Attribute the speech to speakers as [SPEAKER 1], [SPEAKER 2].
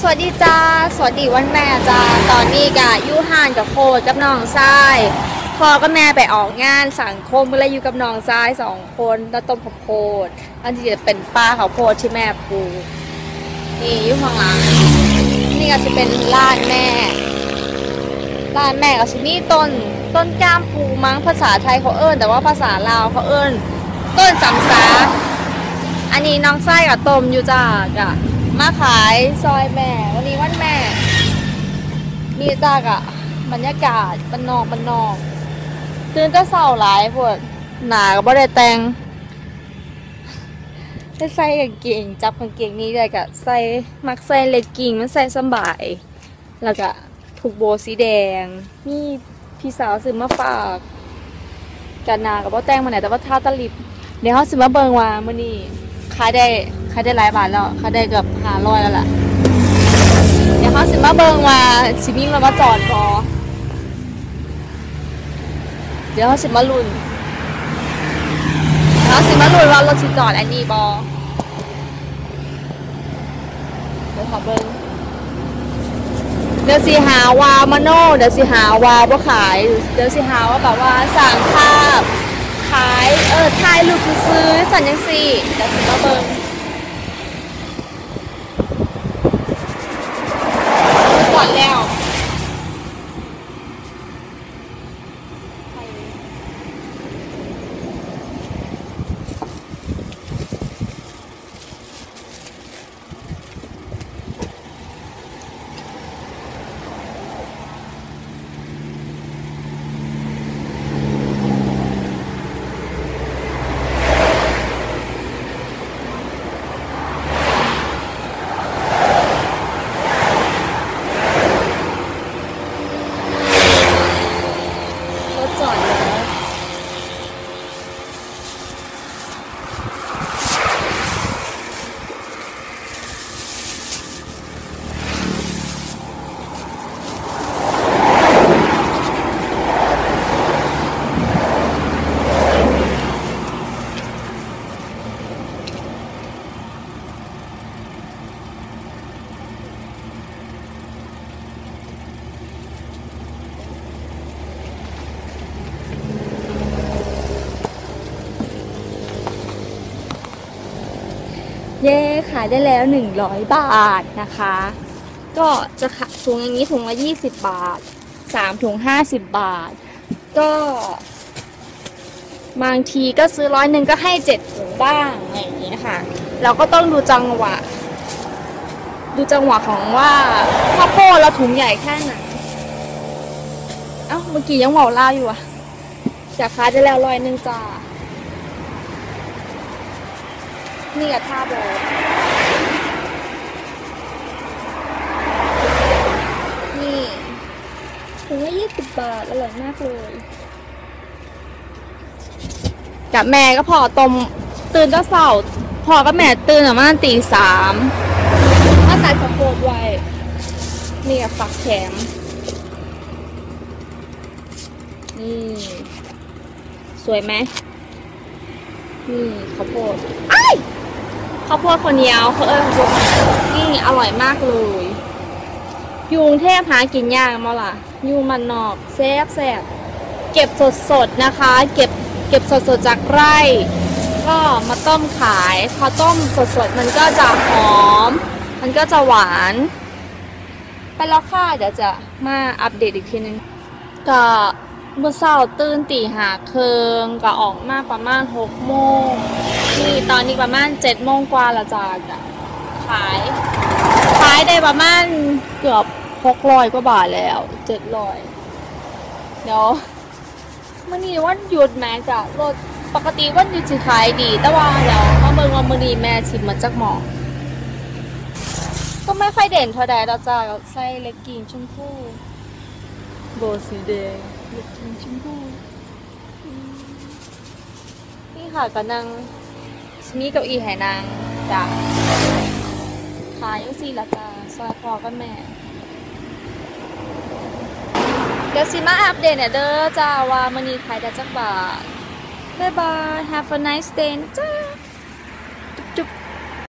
[SPEAKER 1] สวัสดีจ้า สวัสดีวันแม่จ้า ตอนนี้กะยู่ห่านกับโคกับน้องทรายพ่อกับแม่ไปออกงานสังคมเลยอยู่กับน้องทรายสองคนแล้วต้มข้าวโพดอันที่จะเป็นป้าข้าวโพดที่แม่ปลูกนี่อยู่ข้างหลังนี่ก็จะเป็นร้านแม่ร้านแม่ก็จะมีต้นต้นก้ามปูมั้งภาษาไทยเขาเอิ้น แต่ว่าภาษาลาวเขาเอิ้น ต้นจำสาอันนี้น้องไส้กับต้มอยู่จ้ากะ มาขายซอยแม่ วันนี้วันแม่มีจากะบรรยากาศบ้านนอกบ้านนอกตื่นจะเศร้าหลายพวกหนาก็บ่ได้แต่งได้ใส่กางเกงจับกางเกงนี้ได้กะใส่มักใส่เลกกิ้งมันใส่สบาย แล้วก็ถูกโบสีแดงมีพี่สาวซื้อมาฝากกันนากับว่าแต่งมาไหนแต่ว่าท่าตะลิบเดี๋ยวเขาซื้อมาเบิงว่ามื่อนี้ขายได้ ขาได้หลายบาทแล้วเขาได้เกือบห้าร้อยแล้วล่ะ เดี๋ยวเขาซื้อมาเบิงว่าสิมีมามาจอดกอเดี๋ยวเขาซื้อมาลุนเขาซื้อมาลุนว่ารถสิจอดอันนี้บอเดี๋ยวขอเบิงเดี๋ยวสิหาวามาโน่เดี๋ยวสิหาวาบ่ขาย เดี๋ยวสิหาว่าแบบว่าสั่งภาพขาย เออถ่ายรูปซื้อสั่นยังสี่แต่สิมาเบิงก่อนแล้ว รถจอดแล้ว เย้ขายได้แล้ว 100 บาทนะคะ ก็จะขายถุงอย่างนี้ถุงละ 20 บาท3ถุง 50 บาท ก็ บางทีก็ซื้อร้อยหนึ่งก็ให้เจ็ดถุงบ้างอะไรอย่างเงี้ยค่ะ เราก็ต้องดูจังหวะ ดูจังหวะของว่าข้าวโพดเราถุงใหญ่แค่ไหนเอ้าเมื่อกี้ยังเหมาล่าอยู่อะจะขายได้แล้วร้อยหนึ่งจ้า นี่กับท่าโบทนี่ถุงละยี่สิบบาท อร่อยมากเลย กับแม่ก็พอตมตื่นก็เสาพอกับแม่ตื่นประมาณตีสามมาตัดข้าวโพดไว้ นี่กับฝักแข็มนี่สวยไหมนี่ข้าวโพดไอ้าย ข้าวโพดคนเดียวเขาเอิ้นข้าวโพดนี่อร่อยมากเลยยุงเทพหากินยากมั้งล่ะยูมันนอกแซ่บแซ่บเก็บสดสดๆนะคะ เก็บเก็บสดสดๆจากไร่ ก็มาต้มขาย พอต้มสดสดๆมันก็จะหอม มันก็จะหวาน ไปแล้วค่ะเดี๋ยวจะมาอัปเดตอีกทีนึงก็ มื่อเช้าตื่นตีหาเคืองก็ออกมาประมาณหกโมงนี่ตอนนี้ประมาณเจ็ดโมงกว่าละจาก็ขาย ขายได้ประมาณเกือบหกร้อยกว่าบาทแล้วเจ็ดร้อยเดี๋ยวมื่อนี้วันหยุดแม่จ้ะรถปกติวันหยุดสิขายดี แต่ว่าเดี๋ยวมาเบิ่งว่ามื่อนี้แม่ชิมมาจากหมอก็ไม่ค่อยเด่นเท่าใดแล้วจ้าใส่เลกกิ้งชมพูโบสีแดง เลกกิ้งชมพูอืมนี่ค่ะก็นั่งมีเก้าอี้ให้นางจ้ะขายอยู่สี่ละจ้าซอยพอกับแม่ เดี๋ยวสิมาอัปเดตเนี่ยเด้อจ้าว่ามันนี้ขายได้จักบาทบ๊ายบาย have a nice day จ้า